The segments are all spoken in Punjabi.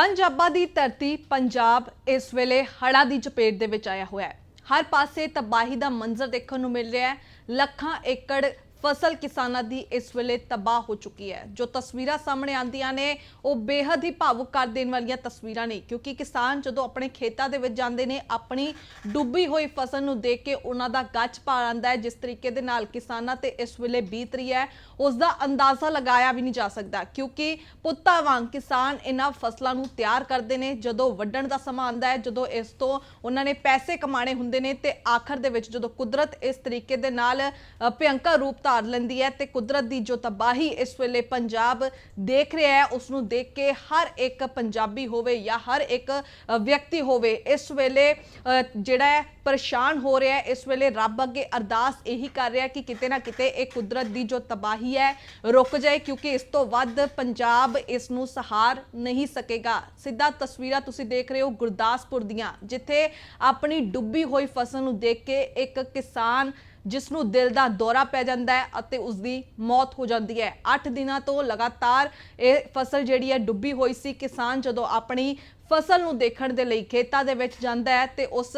ਪੰਜਾਬਾਂ ਦੀ ਧਰਤੀ ਪੰਜਾਬ ਇਸ ਵੇਲੇ ਹੜ੍ਹਾਂ ਦੀ ਚਪੇਟ ਦੇ ਵਿੱਚ ਆਇਆ ਹੋਇਆ ਹੈ। ਹਰ ਪਾਸੇ ਤਬਾਹੀ ਦਾ ਮੰਜ਼ਰ ਦੇਖਣ ਨੂੰ ਮਿਲ ਰਿਹਾ ਹੈ। ਲੱਖਾਂ ਏਕੜ ਫਸਲ ਕਿਸਾਨਾਂ ਦੀ ਇਸ ਵੇਲੇ ਤਬਾਹ ਹੋ ਚੁੱਕੀ ਹੈ। ਜੋ ਤਸਵੀਰਾਂ ਸਾਹਮਣੇ ਆਉਂਦੀਆਂ ਨੇ ਉਹ ਬੇहद ਹੀ ਭਾਵੁਕ ਕਰ ਦੇਣ ਵਾਲੀਆਂ ਤਸਵੀਰਾਂ ਨੇ ਕਿਉਂਕਿ ਕਿਸਾਨ ਜਦੋਂ ਆਪਣੇ ਖੇਤਾਂ ਦੇ ਵਿੱਚ ਜਾਂਦੇ ਨੇ ਆਪਣੀ ਡੁੱਬੀ ਹੋਈ ਫਸਲ ਨੂੰ ਦੇਖ ਕੇ ਉਹਨਾਂ ਦਾ ਗੱਜ ਪਾ ਆਉਂਦਾ ਹੈ। ਜਿਸ ਤਰੀਕੇ ਦੇ ਨਾਲ ਕਿਸਾਨਾਂ ਤੇ ਇਸ ਵੇਲੇ ਬੀਤ ਰਹੀ ਹੈ ਉਸ ਦਾ ਅੰਦਾਜ਼ਾ ਲਗਾਇਆ ਵੀ ਨਹੀਂ ਜਾ ਸਕਦਾ ਕਿਉਂਕਿ ਪੁੱਤਾਂ ਵਾਂਗ ਕਿਸਾਨ ਇਹਨਾਂ ਫਸਲਾਂ ਨੂੰ ਤਿਆਰ ਕਰਦੇ ਨੇ ਜਦੋਂ ਵੱਢਣ ਦਾ ਸਮਾਂ ਆਉਂਦਾ ਹੈ ਜਦੋਂ ਇਸ ਤੋਂ ਉਹਨਾਂ ਨੇ ਪੈਸੇ ਕਮਾਣੇ ਹੁੰਦੇ ਨੇ ਤੇ ਆਖਰ ਦੇ ਵਿੱਚ ਜਦੋਂ ਕੁਦਰਤ ਇਸ ਤਰੀਕੇ ਦੇ ਨਾਲ ਅ, ਰੂਪ ਧਾਰ ਲੈਂਦੀ ਹੈ ਤੇ ਕੁਦਰਤ ਦੀ ਜੋ ਤਬਾਹੀ ਇਸ ਵੇਲੇ ਪੰਜਾਬ ਦੇਖ ਰਿਹਾ ਹੈ ਉਸ ਨੂੰ ਦੇਖ ਕੇ ਹਰ ਇੱਕ ਪੰਜਾਬੀ ਹੋਵੇ ਜਾਂ ਹਰ ਇੱਕ ਵਿਅਕਤੀ ਹੋਵੇ, ਇਸ ਵੇਲੇ ਜਿਹੜਾ ਹੈ ਪਰੇਸ਼ਾਨ ਹੋ ਰਿਹਾ ਹੈ, ਇਸ ਵੇਲੇ ਰੱਬ ਅੱਗੇ ਅਰਦਾਸ ਇਹੀ ਕਰ ਰਿਹਾ ਕਿ ਕਿਤੇ ਨਾ ਕਿਤੇ ਇਹ ਕੁਦਰਤ ਦੀ ਜੋ ਤਬਾਹੀ ਹੈ ਰੁਕ ਜਾਏ, ਕਿਉਂਕਿ ਇਸ ਤੋਂ ਵੱਧ ਪੰਜਾਬ ਇਸ ਨੂੰ ਸਹਾਰ ਨਹੀਂ ਸਕੇਗਾ। ਸਿੱਧਾ ਤਸਵੀਰਾਂ ਤੁਸੀਂ ਦੇਖ ਰਹੇ ਹੋ ਗੁਰਦਾਸਪੁਰ ਦੀਆਂ, ਜਿੱਥੇ ਆਪਣੀ ਡੁੱਬੀ ਹੋਈ ਫਸਲ ਨੂੰ ਦੇਖ ਕੇ ਇੱਕ ਕਿਸਾਨ ਜਿਸ ਨੂੰ ਦਿਲ ਦਾ ਦੌਰਾ ਪੈ ਜਾਂਦਾ ਹੈ ਅਤੇ ਉਸ ਦੀ ਮੌਤ ਹੋ ਜਾਂਦੀ ਹੈ। 8 ਦਿਨਾਂ ਤੋਂ ਲਗਾਤਾਰ ਇਹ ਫਸਲ ਜਿਹੜੀ ਹੈ ਡੁੱਬੀ ਹੋਈ ਸੀ। ਕਿਸਾਨ ਜਦੋਂ ਆਪਣੀ ਫਸਲ ਨੂੰ ਦੇਖਣ ਦੇ ਲਈ ਖੇਤਾਂ ਦੇ ਵਿੱਚ ਜਾਂਦਾ ਹੈ ਤੇ ਉਸ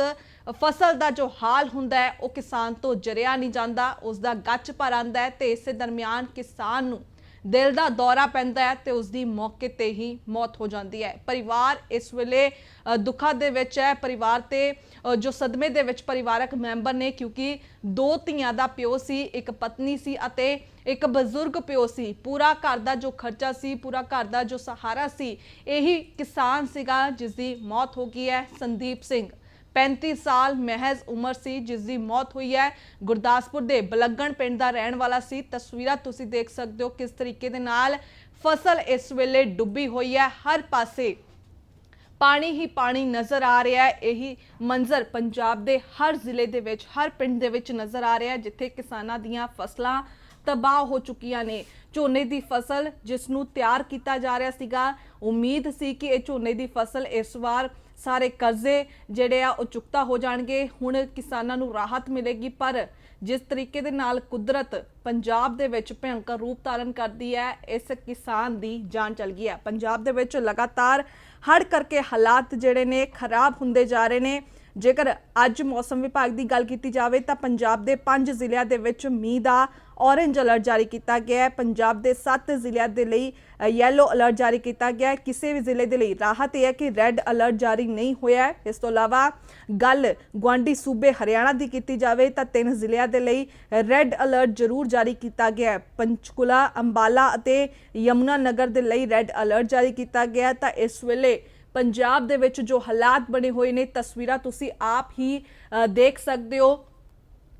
ਫਸਲ ਦਾ ਜੋ ਹਾਲ ਹੁੰਦਾ ਹੈ, ਉਹ ਕਿਸਾਨ ਤੋਂ ਜਰਿਆ ਨਹੀਂ ਜਾਂਦਾ। ਉਸ ਦਾ ਗੱਚ ਭਰ ਆਂਦਾ ਹੈ ਤੇ ਇਸੇ ਦਰਮਿਆਨ ਕਿਸਾਨ ਨੂੰ ਦਿਲ ਦਾ ਦੌਰਾ ਪੈਂਦਾ ਹੈ ਤੇ ਉਸ ਦੀ ਮੌਕੇ ਤੇ ਹੀ ਮੌਤ ਹੋ ਜਾਂਦੀ ਹੈ। ਪਰਿਵਾਰ ਇਸ ਵੇਲੇ ਦੁੱਖਾਂ ਦੇ ਵਿੱਚ ਹੈ। ਪਰਿਵਾਰ ਤੇ ਜੋ ਸਦਮੇ ਦੇ ਵਿੱਚ ਪਰਿਵਾਰਕ ਮੈਂਬਰ ਨੇ, ਕਿਉਂਕਿ ਦੋ ਧੀਆਂ ਦਾ ਪਿਓ ਸੀ, ਇੱਕ ਪਤਨੀ ਸੀ ਅਤੇ ਇੱਕ ਬਜ਼ੁਰਗ ਪਿਓ ਸੀ। ਪੂਰਾ ਘਰ ਦਾ ਜੋ ਖਰਚਾ ਸੀ, ਪੂਰਾ ਘਰ ਦਾ ਜੋ ਸਹਾਰਾ ਸੀ, ਇਹੀ ਕਿਸਾਨ ਸੀਗਾ ਜਿਸ ਦੀ ਮੌਤ ਹੋ ਗਈ ਹੈ। ਸੰਦੀਪ ਸਿੰਘ 35 ਸਾਲ ਮਹਿਜ਼ ਉਮਰ ਸੀ, ਜਿਸ ਦੀ ਮੌਤ ਹੋਈ ਹੈ। ਗੁਰਦਾਸਪੁਰ ਦੇ ਬਲੱਗਣ ਪਿੰਡ ਦਾ ਰਹਿਣ ਵਾਲਾ ਸੀ। ਤਸਵੀਰਾਂ ਤੁਸੀਂ ਦੇਖ ਸਕਦੇ ਹੋ ਕਿਸ ਤਰੀਕੇ ਦੇ ਨਾਲ ਫਸਲ ਇਸ ਵੇਲੇ ਡੁੱਬੀ ਹੋਈ ਹੈ। ਹਰ ਪਾਸੇ ਪਾਣੀ ਹੀ ਪਾਣੀ ਨਜ਼ਰ ਆ ਰਿਹਾ ਹੈ। ਇਹੀ ਮੰਜ਼ਰ ਪੰਜਾਬ ਦੇ ਹਰ ਜ਼ਿਲ੍ਹੇ ਦੇ ਵਿੱਚ, ਹਰ ਪਿੰਡ ਦੇ ਵਿੱਚ ਨਜ਼ਰ ਆ ਰਿਹਾ ਜਿੱਥੇ ਕਿਸਾਨਾਂ ਦੀਆਂ ਫਸਲਾਂ ਤਬਾਹ ਹੋ ਚੁੱਕੀਆਂ ਨੇ। ਝੋਨੇ ਦੀ ਫਸਲ ਜਿਸ ਨੂੰ ਤਿਆਰ ਕੀਤਾ ਜਾ ਰਿਹਾ ਸੀਗਾ, ਉਮੀਦ ਸੀ ਕਿ ਇਹ ਝੋਨੇ ਦੀ ਫਸਲ ਇਸ ਵਾਰ ਸਾਰੇ ਕਰਜ਼ੇ ਜਿਹੜੇ ਆ ਉਹ ਚੁਕਤਾ ਹੋ ਜਾਣਗੇ। ਹੁਣ ਕਿਸਾਨਾਂ ਨੂੰ ਰਾਹਤ ਮਿਲੇਗੀ, ਪਰ ਜਿਸ ਤਰੀਕੇ ਦੇ ਨਾਲ ਕੁਦਰਤ ਪੰਜਾਬ ਦੇ ਵਿੱਚ ਭਿਅੰਕਰ ਰੂਪ ਧਾਰਨ ਕਰਦੀ ਹੈ, ਇਸ ਕਿਸਾਨ ਦੀ ਜਾਨ ਚਲ ਗਈ ਹੈ। ਪੰਜਾਬ ਦੇ ਵਿੱਚ ਲਗਾਤਾਰ ਹੜ੍ਹ ਕਰਕੇ ਹਾਲਾਤ ਜਿਹੜੇ ਨੇ ਖਰਾਬ ਹੁੰਦੇ ਜਾ ਰਹੇ ਨੇ। ਜੇਕਰ ਅੱਜ ਮੌਸਮ ਵਿਭਾਗ ਦੀ ਗੱਲ ਕੀਤੀ ਜਾਵੇ ਤਾਂ ਪੰਜਾਬ ਦੇ 5 ਜ਼ਿਲ੍ਹਿਆਂ ਦੇ ਵਿੱਚ ਮੀਂਹ ਦਾ ਔਰੇਂਜ ਅਲਰਟ ਜਾਰੀ ਕੀਤਾ ਗਿਆ ਹੈ। ਪੰਜਾਬ ਦੇ 7 ਜ਼ਿਲ੍ਹਿਆਂ ਦੇ ਲਈ ਯੈਲੋ ਅਲਰਟ ਜਾਰੀ ਕੀਤਾ ਗਿਆ ਹੈ। ਕਿਸੇ ਵੀ ਜ਼ਿਲ੍ਹੇ ਦੇ ਲਈ ਰਾਹਤ ਇਹ ਹੈ ਕਿ ਰੈੱਡ ਅਲਰਟ ਜਾਰੀ ਨਹੀਂ ਹੋਇਆ ਹੈ। ਇਸ ਤੋਂ ਇਲਾਵਾ ਗੱਲ ਗਵਾਂਡੀ ਸੂਬੇ ਹਰਿਆਣਾ ਦੀ ਕੀਤੀ ਜਾਵੇ ਤਾਂ ਤਿੰਨ ਜ਼ਿਲ੍ਹਿਆਂ ਦੇ ਲਈ ਰੈੱਡ ਅਲਰਟ ਜ਼ਰੂਰ ਜਾਰੀ ਕੀਤਾ ਗਿਆ ਹੈ। ਪੰਚਕੁਲਾ, ਅੰਬਾਲਾ ਅਤੇ ਯਮੁਨਾ ਨਗਰ ਦੇ ਲਈ ਰੈੱਡ ਅਲਰਟ ਜਾਰੀ ਕੀਤਾ ਗਿਆ ਤਾਂ ਇਸ ਵੇਲੇ ਪੰਜਾਬ ਦੇ ਵਿੱਚ ਜੋ ਹਾਲਾਤ ਬਣੇ ਹੋਏ ਨੇ, ਤਸਵੀਰਾਂ ਤੁਸੀਂ ਆਪ ਹੀ ਦੇਖ ਸਕਦੇ ਹੋ।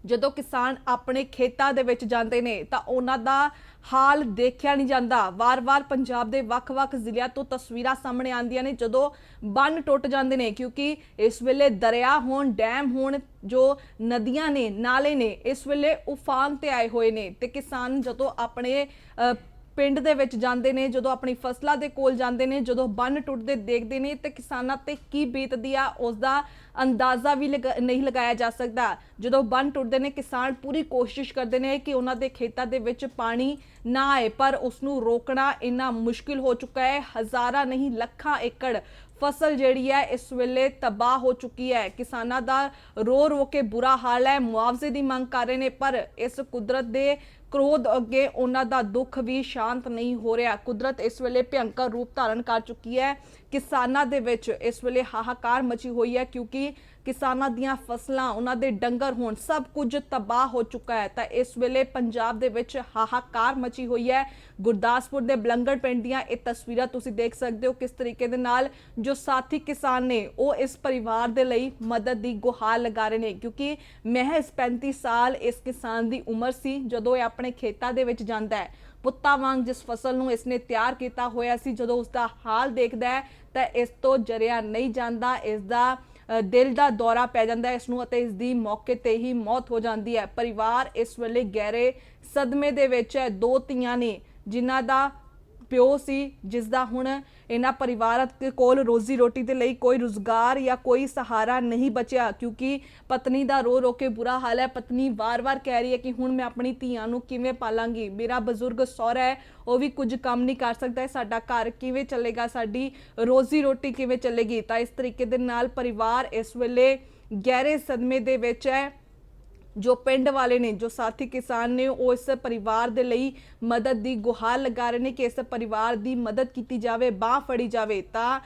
ਜਦੋਂ ਕਿਸਾਨ ਆਪਣੇ ਖੇਤਾਂ ਦੇ ਵਿੱਚ ਜਾਂਦੇ ਨੇ ਤਾਂ ਉਹਨਾਂ ਦਾ ਹਾਲ ਦੇਖਿਆ ਨਹੀਂ ਜਾਂਦਾ। ਵਾਰ-ਵਾਰ ਪੰਜਾਬ ਦੇ ਵੱਖ-ਵੱਖ ਜ਼ਿਲ੍ਹਿਆਂ ਤੋਂ ਤਸਵੀਰਾਂ ਸਾਹਮਣੇ ਆਉਂਦੀਆਂ ਨੇ ਜਦੋਂ ਬੰਨ ਟੁੱਟ ਜਾਂਦੇ ਨੇ, ਕਿਉਂਕਿ ਇਸ ਵੇਲੇ ਦਰਿਆ ਹੋਣ, ਡੈਮ ਹੋਣ ਜੋ ਨਦੀਆਂ ਨੇ, ਨਾਲੇ ਨੇ, ਇਸ ਵੇਲੇ ਉਫਾਨ ਤੇ ਆਏ ਹੋਏ ਨੇ ਤੇ ਕਿਸਾਨ ਜਦੋਂ ਆਪਣੇ ਪਿੰਡ ਦੇ ਵਿੱਚ ਜਾਂਦੇ ਨੇ, ਜਦੋਂ ਆਪਣੀ ਫਸਲਾਂ ਦੇ ਕੋਲ ਜਾਂਦੇ ਨੇ, ਜਦੋਂ ਬੰਨ ਟੁੱਟਦੇ ਦੇਖਦੇ ਨੇ ਤੇ ਕਿਸਾਨਾਂ ਤੇ ਕੀ ਬੀਤਦੀ ਆ ਉਸ ਦਾ ਅੰਦਾਜ਼ਾ ਵੀ ਲਗਾ- ਨਹੀਂ ਲਗਾਇਆ ਜਾ ਸਕਦਾ। ਜਦੋਂ ਬੰਨ ਟੁੱਟਦੇ ਨੇ, ਕਿਸਾਨ ਪੂਰੀ ਕੋਸ਼ਿਸ਼ ਕਰਦੇ ਨੇ ਕਿ ਉਹਨਾਂ ਦੇ ਖੇਤਾਂ ਦੇ ਵਿੱਚ ਪਾਣੀ ਨਾ ਆਏ, ਪਰ ਉਸ ਨੂੰ ਰੋਕਣਾ ਇੰਨਾ ਮੁਸ਼ਕਿਲ ਹੋ ਚੁੱਕਾ ਹੈ। ਹਜ਼ਾਰਾਂ ਨਹੀਂ, ਲੱਖਾਂ ਏਕੜ ਫਸਲ ਜਿਹੜੀ ਹੈ, ਇਸ ਵੇਲੇ ਤਬਾਹ ਹੋ ਚੁੱਕੀ ਹੈ। ਕਿਸਾਨਾਂ ਦਾ ਰੋ ਰੋ ਕੇ ਬੁਰਾ ਹਾਲ ਹੈ। ਮੁਆਵਜ਼ੇ ਦੀ ਮੰਗ ਕਰ ਰਹੇ ਨੇ, ਪਰ ਇਸ ਕੁਦਰਤ ਦੇ ਕ੍ਰੋਧ ਅੱਗੇ ਉਹਨਾਂ ਦਾ ਦੁੱਖ ਵੀ ਸ਼ਾਂਤ ਨਹੀਂ ਹੋ ਰਿਹਾ। ਕੁਦਰਤ ਇਸ ਵੇਲੇ ਭਿਅੰਕਰ ਰੂਪ ਧਾਰਨ ਕਰ ਚੁੱਕੀ ਹੈ। ਕਿਸਾਨਾਂ ਦੇ ਵਿੱਚ ਇਸ ਵੇਲੇ ਹਾਹਾਕਾਰ ਮਚੀ ਹੋਈ ਹੈ, ਕਿਉਂਕਿ ਕਿਸਾਨਾਂ ਦੀਆਂ ਫਸਲਾਂ, ਉਹਨਾਂ ਦੇ ਡੰਗਰ ਹੋਣ, ਸਭ ਕੁਝ ਤਬਾਹ ਹੋ ਚੁੱਕਾ ਹੈ। ਤਾਂ ਇਸ ਵੇਲੇ ਪੰਜਾਬ ਦੇ ਵਿੱਚ ਹਾਹਾਕਾਰ ਮਚੀ ਹੋਈ ਹੈ। ਗੁਰਦਾਸਪੁਰ ਦੇ ਬਲੰਗੜ ਪਿੰਡ ਦੀਆਂ ਇਹ ਤਸਵੀਰਾਂ ਤੁਸੀਂ ਦੇਖ ਸਕਦੇ ਹੋ ਕਿਸ ਤਰੀਕੇ ਦੇ ਨਾਲ ਜੋ ਸਾਥੀ ਕਿਸਾਨ ਨੇ, ਉਹ ਇਸ ਪਰਿਵਾਰ ਦੇ ਲਈ ਮਦਦ ਦੀ ਗੁਹਾਰ ਲਗਾ ਰਹੇ ਨੇ। ਕਿਉਂਕਿ ਮਹਿਜ਼ 35 ਸਾਲ ਇਸ ਕਿਸਾਨ ਦੀ ਉਮਰ ਸੀ, ਜਦੋਂ ਇਹ ਆਪਣੇ ਖੇਤਾਂ ਦੇ ਵਿੱਚ ਜਾਂਦਾ ਹੈ। ਪੁੱਤਾਂ ਵਾਂਗ ਜਿਸ ਫਸਲ ਨੂੰ ਇਸਨੇ ਤਿਆਰ ਕੀਤਾ ਹੋਇਆ ਸੀ, ਜਦੋਂ ਉਸ ਦਾ ਹਾਲ ਦੇਖਦਾ ਹੈ, ਤਾਂ ਇਸ ਤੋਂ ਜਰਿਆ ਨਹੀਂ ਜਾਂਦਾ। ਇਸ ਦਾ ਦਿਲ ਦਾ ਦੌਰਾ ਪੈ ਜਾਂਦਾ ਹੈ ਇਸ ਨੂੰ ਅਤੇ ਇਸ ਦੀ ਮੌਕੇ ਤੇ ਹੀ ਮੌਤ ਹੋ ਜਾਂਦੀ ਹੈ। ਪਰਿਵਾਰ ਇਸ ਵੇਲੇ ਗਹਿਰੇ ਸਦਮੇ ਦੇ ਵਿੱਚ ਹੈ। ਦੋ ਧੀਆਂ ਨੇ ਜਿਨ੍ਹਾਂ ਦਾ ਪਿਓ ਸੀ ਜਿਸ ਦਾ ਹੁਣ ਇਹਨਾਂ ਪਰਿਵਾਰਕ ਕੋਲ ਰੋਜ਼ੀ ਰੋਟੀ ਦੇ ਲਈ ਕੋਈ ਰੁਜ਼ਗਾਰ ਜਾਂ ਕੋਈ ਸਹਾਰਾ ਨਹੀਂ ਬਚਿਆ, ਕਿਉਂਕਿ ਪਤਨੀ ਦਾ ਰੋ ਰੋ ਕੇ ਬੁਰਾ ਹਾਲ ਹੈ। ਪਤਨੀ ਵਾਰ-ਵਾਰ ਕਹਿ ਰਹੀ ਹੈ ਕਿ ਹੁਣ ਮੈਂ ਆਪਣੀ ਧੀਆਂ ਨੂੰ ਕਿਵੇਂ ਪਾਲਾਂਗੀ? ਮੇਰਾ ਬਜ਼ੁਰਗ ਸਹੁਰਾ ਹੈ, ਉਹ ਵੀ ਕੁਝ ਕੰਮ ਨਹੀਂ ਕਰ ਸਕਦਾ ਸਾਡਾ ਘਰ ਕਿਵੇਂ ਚੱਲੇਗਾ? ਸਾਡੀ ਰੋਜ਼ੀ ਰੋਟੀ ਕਿਵੇਂ ਚੱਲੇਗੀ? ਤਾਂ ਇਸ ਤਰੀਕੇ ਦੇ ਨਾਲ ਪਰਿਵਾਰ ਇਸ ਵੇਲੇ ਗਹਿਰੇ ਸਦਮੇ ਦੇ ਵਿੱਚ ਹੈ। ਜੋ ਪਿੰਡ ਵਾਲੇ ਨੇ, ਜੋ ਸਾਥੀ ਕਿਸਾਨ ਨੇ, ਉਹ ਇਸ ਪਰਿਵਾਰ ਦੇ ਲਈ ਮਦਦ ਦੀ ਗੁਹਾਰ ਲਗਾ ਰਹੇ ਨੇ ਕਿ ਇਸ ਪਰਿਵਾਰ ਦੀ ਮਦਦ ਕੀਤੀ ਜਾਵੇ, ਬਾਹ ਫੜੀ ਜਾਵੇ। ਤਾਂ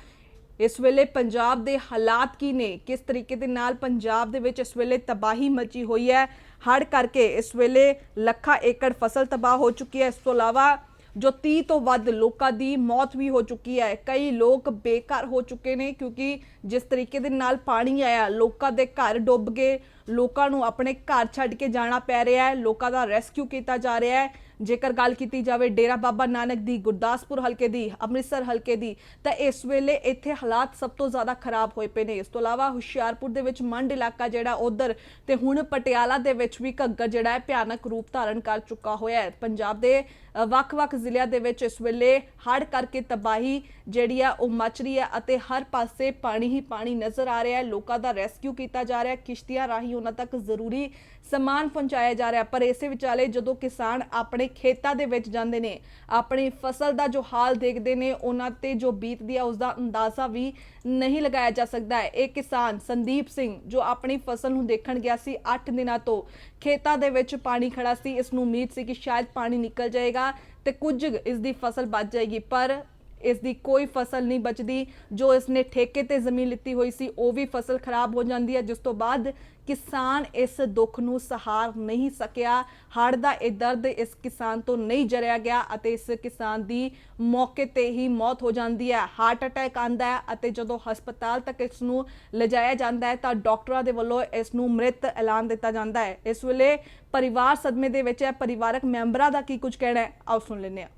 ਇਸ ਵੇਲੇ ਪੰਜਾਬ ਦੇ ਹਾਲਾਤ ਕੀ ਨੇ? ਕਿਸ ਤਰੀਕੇ ਦੇ ਨਾਲ ਪੰਜਾਬ ਦੇ ਵਿੱਚ ਇਸ ਵੇਲੇ ਤਬਾਹੀ ਮਚੀ ਹੋਈ ਹੈ? ਹੜ੍ਹ ਕਰਕੇ ਇਸ ਵੇਲੇ ਲੱਖਾਂ ਏਕੜ ਫਸਲ ਤਬਾਹ ਹੋ ਚੁੱਕੀ ਹੈ। ਇਸ ਤੋਂ ਇਲਾਵਾ ਜੋ 30 ਤੋਂ ਵੱਧ ਲੋਕਾਂ ਦੀ ਮੌਤ ਵੀ ਹੋ ਚੁੱਕੀ ਹੈ। ਕਈ ਲੋਕ ਬੇਘਰ ਹੋ ਚੁੱਕੇ ਨੇ ਕਿਉਂਕਿ ਜਿਸ ਤਰੀਕੇ ਦੇ ਨਾਲ ਪਾਣੀ ਆਇਆ, ਲੋਕਾਂ ਦੇ ਘਰ ਡੁੱਬ ਗਏ ਲੋਕਾਂ ਨੂੰ ਆਪਣੇ ਘਰ ਛੱਡ ਕੇ ਜਾਣਾ ਪੈ ਰਿਹਾ ਹੈ, ਲੋਕਾਂ ਦਾ ਰੈਸਕਿਊ ਕੀਤਾ ਜਾ ਰਿਹਾ ਹੈ। ਜੇਕਰ ਗੱਲ ਕੀਤੀ ਜਾਵੇ ਡੇਰਾ ਬਾਬਾ ਨਾਨਕ ਦੀ, ਗੁਰਦਾਸਪੁਰ ਹਲਕੇ ਦੀ, ਅੰਮ੍ਰਿਤਸਰ ਹਲਕੇ ਦੀ, ਤਾਂ ਇਸ ਵੇਲੇ ਇੱਥੇ ਹਾਲਾਤ ਸਭ ਤੋਂ ਜ਼ਿਆਦਾ ਖਰਾਬ ਹੋਏ ਪਏ ਨੇ। ਇਸ ਤੋਂ ਇਲਾਵਾ ਹੁਸ਼ਿਆਰਪੁਰ ਦੇ ਵਿੱਚ ਮੰਡ ਇਲਾਕਾ ਜਿਹੜਾ ਉਧਰ ਤੇ ਹੁਣ ਪਟਿਆਲਾ ਦੇ ਵਿੱਚ ਵੀ ਘੱਗਰ ਜਿਹੜਾ ਹੈ ਭਿਆਨਕ ਰੂਪ ਧਾਰਨ ਕਰ ਚੁੱਕਾ ਹੋਇਆ ਹੈ। ਪੰਜਾਬ ਦੇ ਵੱਖ-ਵੱਖ ਜ਼ਿਲ੍ਹਿਆਂ ਦੇ ਵਿੱਚ ਇਸ ਵੇਲੇ ਹੜ੍ਹ ਕਰਕੇ ਤਬਾਹੀ ਜਿਹੜੀ ਆ ਉਹ ਮਚ ਰਹੀ ਹੈ ਅਤੇ ਹਰ ਪਾਸੇ ਪਾਣੀ ਹੀ ਪਾਣੀ ਨਜ਼ਰ ਆ ਰਿਹਾ ਹੈ। ਲੋਕਾਂ ਦਾ ਰੈਸਕਿਊ ਕੀਤਾ ਜਾ ਰਿਹਾ ਹੈ। ਕਿਸ਼ਤੀਆਂ ਰਾਹੀਂ ਉਹਨਾਂ ਤੱਕ ਜ਼ਰੂਰੀ ਸਮਾਨ ਪਹੁੰਚਾਇਆ ਜਾ ਰਿਹਾ। ਪਰ ਇਸੇ ਵਿਚਾਲੇ ਜਦੋਂ ਕਿਸਾਨ ਆਪਣੇ ਖੇਤਾਂ ਦੇ ਵਿੱਚ ਜਾਂਦੇ ਨੇ, ਆਪਣੀ ਫਸਲ ਦਾ ਜੋ ਹਾਲ ਦੇਖਦੇ ਨੇ, ਉਹਨਾਂ ਤੇ ਜੋ ਬੀਤਦੀ ਹੈ ਉਸ ਦਾ ਅੰਦਾਜ਼ਾ ਵੀ ਨਹੀਂ ਲਗਾਇਆ ਜਾ ਸਕਦਾ ਹੈ। ਇਹ ਕਿਸਾਨ ਸੰਦੀਪ ਸਿੰਘ ਜੋ ਆਪਣੀ ਫਸਲ ਨੂੰ ਦੇਖਣ ਗਿਆ ਸੀ 8 ਦਿਨਾਂ ਤੋਂ ਖੇਤਾਂ ਦੇ ਵਿੱਚ ਪਾਣੀ ਖੜਾ ਸੀ। ਇਸ ਨੂੰ ਉਮੀਦ ਸੀ ਕਿ ਸ਼ਾਇਦ ਪਾਣੀ ਨਿਕਲ ਜਾਏਗਾ ਤੇ ਕੁਝ ਇਸ ਦੀ ਫਸਲ ਬਚ ਜਾਏਗੀ। ਪਰ ਇਸ ਦੀ ਕੋਈ ਫਸਲ ਨਹੀਂ ਬਚਦੀ। ਜੋ ਇਸਨੇ ਠੇਕੇ ਤੇ ਜ਼ਮੀਨ ਲਿੱਤੀ ਹੋਈ ਸੀ, ਉਹ ਵੀ ਫਸਲ ਖਰਾਬ ਹੋ ਜਾਂਦੀ ਹੈ। ਜਿਸ ਤੋਂ ਬਾਅਦ ਕਿਸਾਨ ਇਸ ਦੁੱਖ ਨੂੰ ਸਹਾਰ ਨਹੀਂ ਸਕਿਆ। ਹੜ੍ਹ ਦਾ ਇਹ ਦਰਦ ਇਸ ਕਿਸਾਨ ਤੋਂ ਨਹੀਂ ਜਰਿਆ ਗਿਆ ਅਤੇ ਇਸ ਕਿਸਾਨ ਦੀ ਮੌਕੇ ਤੇ ਹੀ ਮੌਤ ਹੋ ਜਾਂਦੀ ਹੈ। ਹਾਰਟ ਅਟੈਕ ਆਂਦਾ ਹੈ ਅਤੇ ਜਦੋਂ ਹਸਪਤਾਲ ਤੱਕ ਇਸ ਨੂੰ ਲਿਜਾਇਆ ਜਾਂਦਾ ਹੈ, ਤਾਂ ਡਾਕਟਰਾਂ ਦੇ ਵੱਲੋਂ ਇਸ ਨੂੰ ਮ੍ਰਿਤ ਐਲਾਨ ਦਿੱਤਾ ਜਾਂਦਾ ਹੈ। ਇਸ ਵੇਲੇ ਪਰਿਵਾਰ ਸਦਮੇ ਦੇ ਵਿੱਚ ਹੈ। ਪਰਿਵਾਰਕ ਮੈਂਬਰਾਂ ਦਾ ਕੀ ਕੁਝ ਕਹਿਣਾ ਹੈ? ਆਓ ਸੁਣ ਲੈਂਦੇ ਹਾਂ।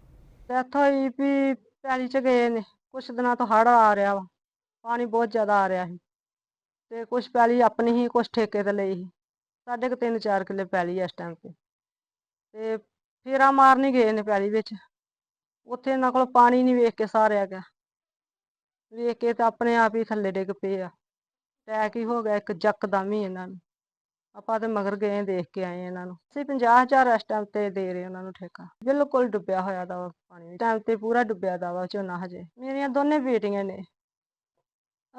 ਡੈਥ ਹੋਈ ਵੀ ਪੈਲੀ ਚ ਗਏ ਨੇ, ਕੁਛ ਦਿਨਾਂ ਤੋਂ ਹੜ੍ਹ ਆ ਰਿਹਾ ਵਾ, ਪਾਣੀ ਬਹੁਤ ਜ਼ਿਆਦਾ ਆ ਰਿਹਾ ਸੀ ਤੇ ਕੁਛ ਪੈਲੀ ਆਪਣੀ ਹੀ, ਕੁਛ ਠੇਕੇ ਤੇ ਲਈ ਸੀ, ਸਾਡੇ ਕੋ ਤਿੰਨ ਚਾਰ ਕਿੱਲੇ ਪੈਲੀ ਆ ਇਸ ਟਾਈਮ ਤੇ। ਤੇ ਫੇਰਾ ਮਾਰਨ ਹੀ ਗਏ ਨੇ ਪੈਲੀ ਵਿੱਚ, ਉੱਥੇ ਇਹਨਾਂ ਕੋਲ ਪਾਣੀ ਨਹੀਂ ਵੇਖ ਕੇ ਸਾਰਿਆ ਗਿਆ। ਵੇਖ ਕੇ ਤਾਂ ਆਪਣੇ ਆਪ ਹੀ ਥੱਲੇ ਡਿੱਗ ਪਏ ਆ ਟੈਕ ਹੀ ਹੋ ਗਿਆ ਇੱਕ ਜੱਕਦਮ ਹੀ ਇਹਨਾਂ ਨੂੰ। ਆਪਾਂ ਤੇ ਮਗਰ ਗਏ ਦੇਖ ਕੇ ਆਏ ਇਹਨਾਂ ਨੂੰ। ਅਸੀਂ 50000 ਇਸ ਟਾਈਮ ਤੇ ਦੇ ਰਹੇ ਉਹਨਾਂ ਨੂੰ ਠੇਕਾ। ਬਿਲਕੁਲ ਡੁੱਬਿਆ ਹੋਇਆ ਦਾ ਵਾ ਪਾਣੀ ਵਿੱਚ ਟਾਈਮ ਤੇ ਪੂਰਾ ਡੁੱਬਿਆ ਦਾ ਵਾ ਝੋਨਾ ਹਜੇ। ਮੇਰੀਆਂ ਦੋਨੇ ਬੇਟੀਆਂ ਨੇ।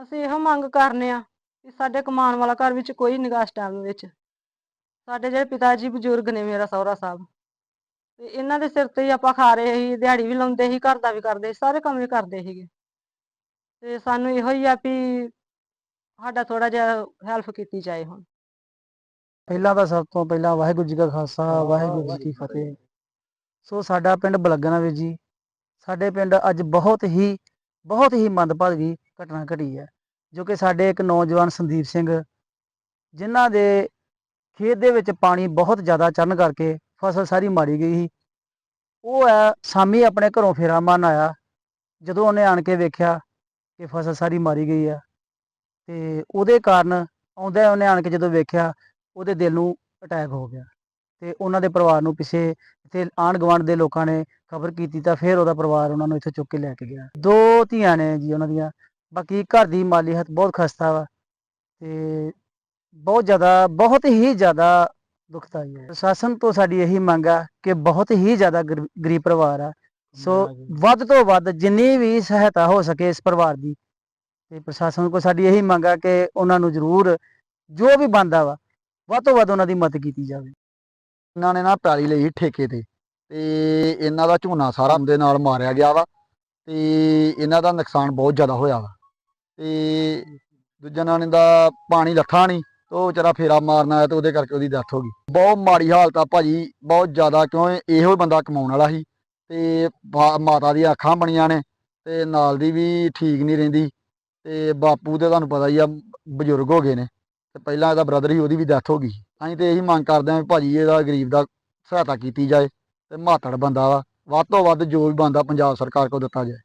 ਅਸੀਂ ਇਹੋ ਮੰਗ ਕਰਨੇ ਆ ਕਿ ਸਾਡੇ ਕਮਾਉਣ ਵਾਲਾ ਘਰ ਵਿੱਚ ਕੋਈ ਨਿਗਾਹ ਇਸ ਟਾਈਮ ਵਿੱਚ। ਸਾਡੇ ਜਿਹੜੇ ਪਿਤਾ ਜੀ ਬਜ਼ੁਰਗ ਨੇ ਮੇਰਾ ਸਹੁਰਾ ਸਾਹਿਬ। ਤੇ ਇਹਨਾਂ ਦੇ ਸਿਰ ਤੇ ਹੀ ਆਪਾਂ ਖਾ ਰਹੇ ਸੀ, ਦਿਹਾੜੀ ਵੀ ਲਾਉਂਦੇ ਸੀ, ਘਰ ਦਾ ਵੀ ਕਰਦੇ ਸੀ, ਸਾਰੇ ਕੰਮ ਵੀ ਕਰਦੇ ਸੀਗੇ। ਤੇ ਸਾਨੂੰ ਇਹੋ ਹੀ ਆ ਵੀ ਸਾਡਾ ਥੋੜਾ ਜਿਹਾ ਹੈਲਪ ਕੀਤੀ ਜਾਏ ਹੁਣ। ਪਹਿਲਾਂ ਤਾਂ ਸਭ ਤੋਂ ਪਹਿਲਾਂ ਵਾਹਿਗੁਰੂ ਜੀ ਕਾ ਖਾਲਸਾ ਵਾਹਿਗੁਰੂ ਜੀ ਕੀ ਫਤਿਹ। ਸੋ ਸਾਡਾ ਪਿੰਡ ਬਲੱਗਣਾ ਵੀਰ ਜੀ ਸਾਡੇ ਪਿੰਡ ਅੱਜ ਬਹੁਤ ਹੀ ਬਹੁਤ ਹੀ ਮੰਦਭਾਗੀ ਘਟਨਾ ਘਟੀ ਹੈ ਜੋ ਕਿ ਸਾਡੇ ਇੱਕ ਨੌਜਵਾਨ ਸੰਦੀਪ ਸਿੰਘ ਜਿਨ੍ਹਾਂ ਦੇ ਖੇਤ ਦੇ ਵਿੱਚ ਪਾਣੀ ਬਹੁਤ ਜ਼ਿਆਦਾ ਚੜਨ ਕਰਕੇ ਫਸਲ ਸਾਰੀ ਮਾਰੀ ਗਈ ਸੀ। ਉਹ ਹੈ ਸਾਮੀ ਆਪਣੇ ਘਰੋਂ ਫੇਰਾ ਮਾਰਨ ਆਇਆ ਜਦੋਂ ਉਹਨੇ ਆਣ ਕੇ ਵੇਖਿਆ ਕਿ ਫਸਲ ਸਾਰੀ ਮਾਰੀ ਗਈ ਆ। ਤੇ ਉਹਦੇ ਕਾਰਨ ਆਉਂਦਾ ਉਹਨੇ ਆਣ ਕੇ ਜਦੋਂ ਵੇਖਿਆ ਉਹਦੇ ਦਿਲ ਨੂੰ ਅਟੈਕ ਹੋ ਗਿਆ ਤੇ ਉਹਨਾਂ ਦੇ ਪਰਿਵਾਰ ਨੂੰ ਪਿੱਛੇ ਇੱਥੇ ਆਂਢ ਗੁਆਂਢ ਦੇ ਲੋਕਾਂ ਨੇ ਖਬਰ ਕੀਤੀ ਤਾਂ ਫਿਰ ਉਹਦਾ ਪਰਿਵਾਰ ਉਹਨਾਂ ਨੂੰ ਇੱਥੇ ਚੁੱਕ ਕੇ ਲੈ ਕੇ ਗਿਆ। ਦੋ ਧੀਆਂ ਨੇ ਜੀ ਉਹਨਾਂ ਦੀਆਂ ਬਾਕੀ ਘਰ ਦੀ ਮਾਲੀ ਹਾਲਤ ਬਹੁਤ ਖਸਤਾ ਵਾ ਤੇ ਬਹੁਤ ਜ਼ਿਆਦਾ ਬਹੁਤ ਹੀ ਜ਼ਿਆਦਾ ਦੁਖਦਾਈ ਹੈ। ਪ੍ਰਸ਼ਾਸਨ ਤੋਂ ਸਾਡੀ ਇਹੀ ਮੰਗ ਆ ਕਿ ਬਹੁਤ ਹੀ ਜ਼ਿਆਦਾ ਗਰ- ਗਰੀਬ ਪਰਿਵਾਰ ਆ। ਸੋ ਵੱਧ ਤੋਂ ਵੱਧ ਜਿੰਨੀ ਵੀ ਸਹਾਇਤਾ ਹੋ ਸਕੇ ਇਸ ਪਰਿਵਾਰ ਦੀ ਤੇ ਪ੍ਰਸ਼ਾਸਨ ਕੋਲ ਸਾਡੀ ਇਹੀ ਮੰਗ ਆ ਕਿ ਉਹਨਾਂ ਨੂੰ ਜ਼ਰੂਰ ਜੋ ਵੀ ਬੰਦਾ ਵਾ ਵੱਧ ਤੋਂ ਵੱਧ ਉਹਨਾਂ ਦੀ ਮਦਦ ਕੀਤੀ ਜਾਵੇ। ਇਹਨਾਂ ਨੇ ਨਾ ਪੈਲੀ ਲਈ ਠੇਕੇ ਤੇ ਤੇ ਇਹਨਾਂ ਦਾ ਝੋਨਾ ਸਾਰਾ ਦੇ ਨਾਲ ਮਾਰਿਆ ਗਿਆ ਵਾ ਤੇ ਇਹਨਾਂ ਦਾ ਨੁਕਸਾਨ ਬਹੁਤ ਜ਼ਿਆਦਾ ਹੋਇਆ ਵਾ। ਤੇ ਦੂਜਾ ਨਾਂ ਦਾ ਪਾਣੀ ਲੱਥਾ ਨਹੀਂ ਤੇ ਉਹ ਵਿਚਾਰਾ ਫੇਰਾ ਮਾਰਨ ਆਇਆ ਤੇ ਉਹਦੇ ਕਰਕੇ ਉਹਦੀ ਡੈਥ ਹੋ ਗਈ। ਬਹੁਤ ਮਾੜੀ ਹਾਲਤ ਆ ਭਾਜੀ, ਬਹੁਤ ਜ਼ਿਆਦਾ ਕਿਉਂ ਇਹੋ ਬੰਦਾ ਕਮਾਉਣ ਵਾਲਾ ਸੀ ਤੇ ਮਾਤਾ ਦੀਆਂ ਅੱਖਾਂ ਬਣੀਆਂ ਨੇ ਤੇ ਨਾਲ ਦੀ ਵੀ ਠੀਕ ਨਹੀਂ ਰਹਿੰਦੀ ਤੇ ਬਾਪੂ ਤੇ ਤੁਹਾਨੂੰ ਪਤਾ ਹੀ ਆ, ਬਜ਼ੁਰਗ ਹੋ ਗਏ ਨੇ। ਤੇ ਪਹਿਲਾਂ ਇਹਦਾ ਬ੍ਰਦਰ ਹੀ ਉਹਦੀ ਵੀ ਡੈਥ ਹੋ ਗਈ ਅਸੀਂ ਤੇ ਇਹੀ ਮੰਗ ਕਰਦੇ ਹਾਂ ਵੀ ਭਾਜੀ ਇਹਦਾ ਗਰੀਬ ਦਾ ਸਹਾਇਤਾ ਕੀਤੀ ਜਾਏ ਤੇ ਮਾਤੜ ਬੰਦਾ ਵਾ। ਵੱਧ ਤੋਂ ਵੱਧ ਜੋ ਵੀ ਬੰਦਾ ਪੰਜਾਬ ਸਰਕਾਰ ਕੋਲ ਦਿੱਤਾ ਜਾਏ।